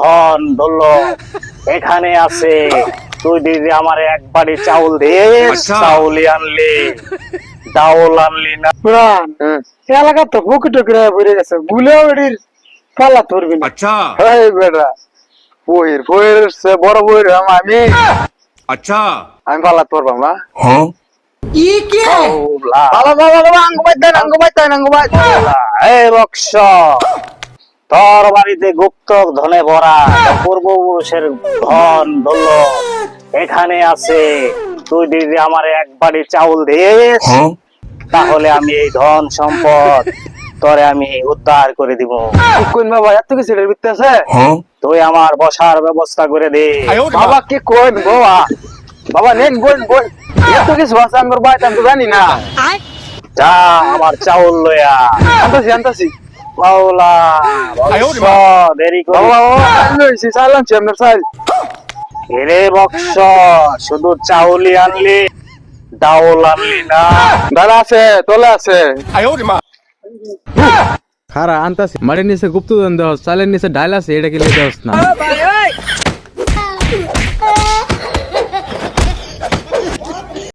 ধন দৌলত। এখানে আছে তুই দিদি আমার এক বাড়ি চাউল দিয়ে আচ্ছা। চাউলি আনলি দাউল আনলি না। প্রাণ এলাকা তো হুক টুকরে ভরে গেছে। গুলেও এটির পাল্লা ধরবি না। আচ্ছা। বেটা বইয়ের বইয়ের সে বড় বইয়ের আমি। আচ্ছা। আমি পাল্লা ধরবাম না। হ্যাঁ। ভালো ভালো ভালো আঙ্গুবাই দেন আঙ্গুবাই দেন আঙ্গুবাই বাড়িতে গুপ্ত ধনে ভরা পূর্বপুরুষের ধন ধরল এখানে আছে তুই দিদি আমার এক বাড়ি চাউল দিস তাহলে আমি এই ধন সম্পদ তোরে আমি উদ্ধার করে দিব। কোন বাবা এত কিছু এর ভিতরে আছে? তুই আমার বসার ব্যবস্থা করে দে। বাবা কি কোন বাবা বাবা নেন বোন বোন এত কিছু আছে আমার বাইতে আমি তো জানি না। যা আমার চাউল লয়া আনতাছি আনতাছি। বাউলা বৎস, দেরি করি বক্স শুধু চাউলি আনলি ডাউল আনলি না দাঁড়া আছে তোলা আছে খারা আনতাছি মাটির নিচে গুপ্তধন দেওয়া চালের নিচে ডাইল আছে এটা কি দেওয়াস না